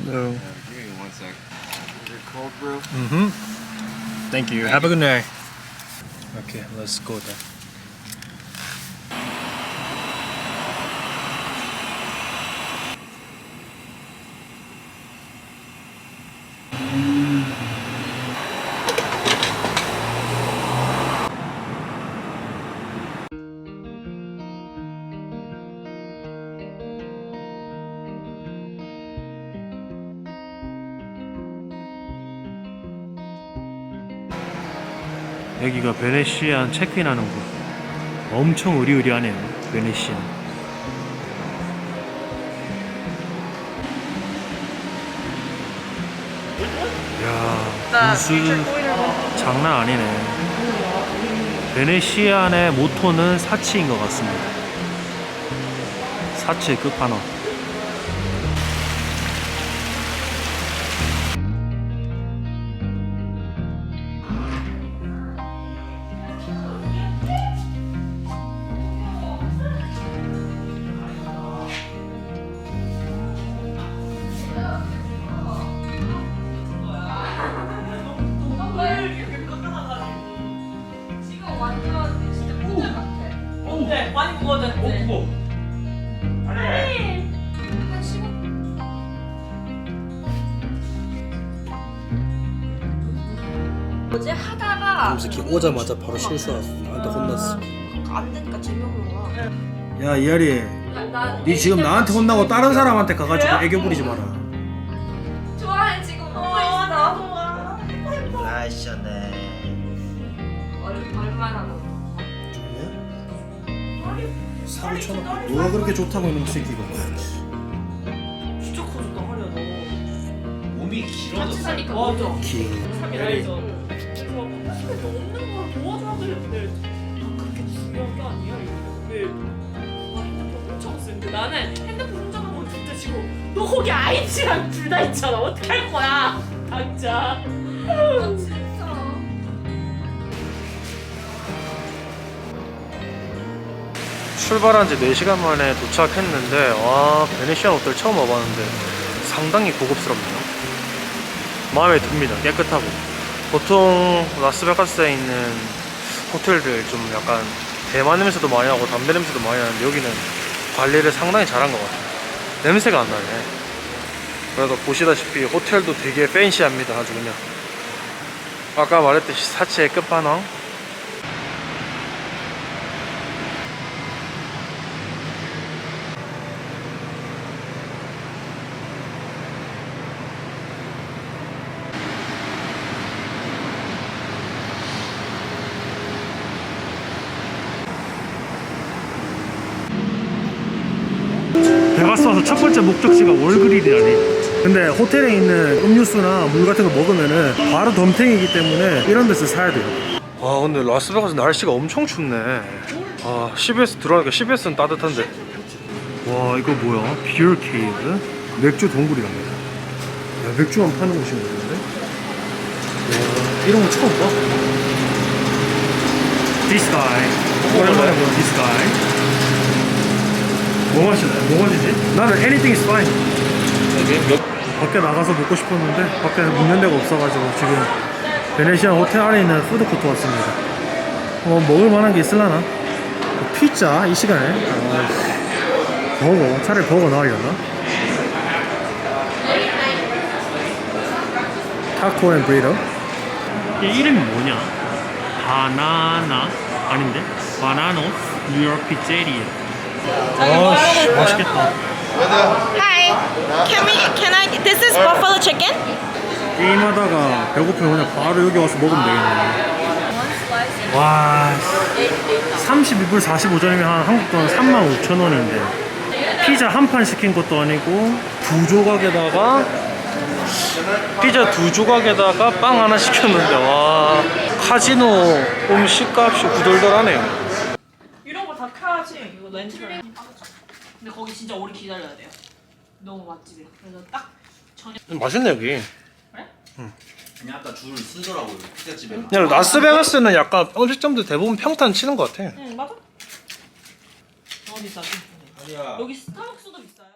No. Give me one sec. Is it cold brew? Mm-hmm. Thank you. Have a good night. Okay, let's go then. 여기가 베네시안 체크인 하는 곳. 엄청 의리의리하네요. 베네시안. 야, 무슨 장난 아니네. 베네시안의 모토는 사치인 것 같습니다. 사치의 끝판왕. 같아. 뭔데? 많이 구워졌지? 어, 구워. 아니. 한 15. 어제 하다가 새끼 오자마자 바로 실수하고 나한테 혼났어. 안 되니까 재미없는 거야. 야 이하리, 나, 나, 니 지금 나한테 혼나고 다른 사람한테 가가지고 그래요? 애교 부리지 마라. 좋아해 지금 보고 어, 있어. 나도 와. 얼, 얼마나 먹어? 사고 쳐놓고 누가 그렇게 좋다고 이놈 새끼가. 진짜 커졌다 허리야 너. 몸이 같이 길어졌어. 사니까 맞아. 맞아. 기. 3일 전. 그래서 사실 없는 걸 도와줘야 되는데 그렇게 중요한 게 아니야. 왜? 아 핸드폰. 근데 나는 핸드폰 훔쳐간 건 둘째 치고 너 거기 아이치랑 둘 다 있잖아. 어떻게 할 거야? 당장. 출발한 지 4시간 만에 도착했는데 와 베네시안 호텔 처음 와봤는데 상당히 고급스럽네요. 마음에 듭니다. 깨끗하고. 보통 라스베가스에 있는 호텔들 좀 약간 대만 냄새도 많이 나고 담배 냄새도 많이 나는데 여기는 관리를 상당히 잘한 것 같아요. 냄새가 안 나네. 그래도 보시다시피 호텔도 되게 팬시합니다. 아주 그냥. 아까 말했듯이 사치의 끝판왕 와서 첫 번째 목적지가 월그릴이라니. 근데 호텔에 있는 음료수나 물 같은 거 먹으면은 바로 덤탱이기 때문에 이런 데서 사야 돼요. 아 근데 라스베가스 날씨가 엄청 춥네. 아 CBS 들어가니까 CBS는 따뜻한데. 와 이거 뭐야? 비어 케이크 맥주 동굴이랍니다. 야, 맥주만 파는 곳인 거 같은데? 와 이런 거 처음 봐. This guy. 오랜만에 보는 this guy 뭐 마시나요? 뭐 마시지? 나는 anything is fine 밖에 나가서 먹고 싶었는데 밖에 묵는 데가 없어가지고 지금 베네시안 호텔 안에 있는 푸드코트 왔습니다 어 먹을 만한 게 있을라나? 뭐 피자 이 시간에 아, 버거 차라리 버거 나으려나? 타코 앤 브리더 얘 이름이 뭐냐? 바나나 아닌데? 바나노 뉴욕 피제리아. 아씨 맛있겠다 Hi. Can we? Can I? This is buffalo chicken. 게임하다가 배고프면 그냥 바로 여기 와서 먹으면 되겠네 와 32불 45점이면 한 한국 돈 35,000원인데 피자 한 판 시킨 것도 아니고 두 조각에다가 피자 두 조각에다가 빵 하나 시켰는데 와 카지노 음식값이 구덜덜하네요 이런 켜야지. 이거 렌트를. 근데 거기 진짜 오래 기다려야 돼요. 너무 맛집이라. 그래서 딱 저녁. 맛있네 여기 그냥 아까 줄을 쓰더라고요. 피자집에. 그냥 라스베가스는 약간 음식점들 대부분 평탄 치는 것 같아 응 맞아. 어디 싸지? 아니야. 여기 스타벅스도 비싸요.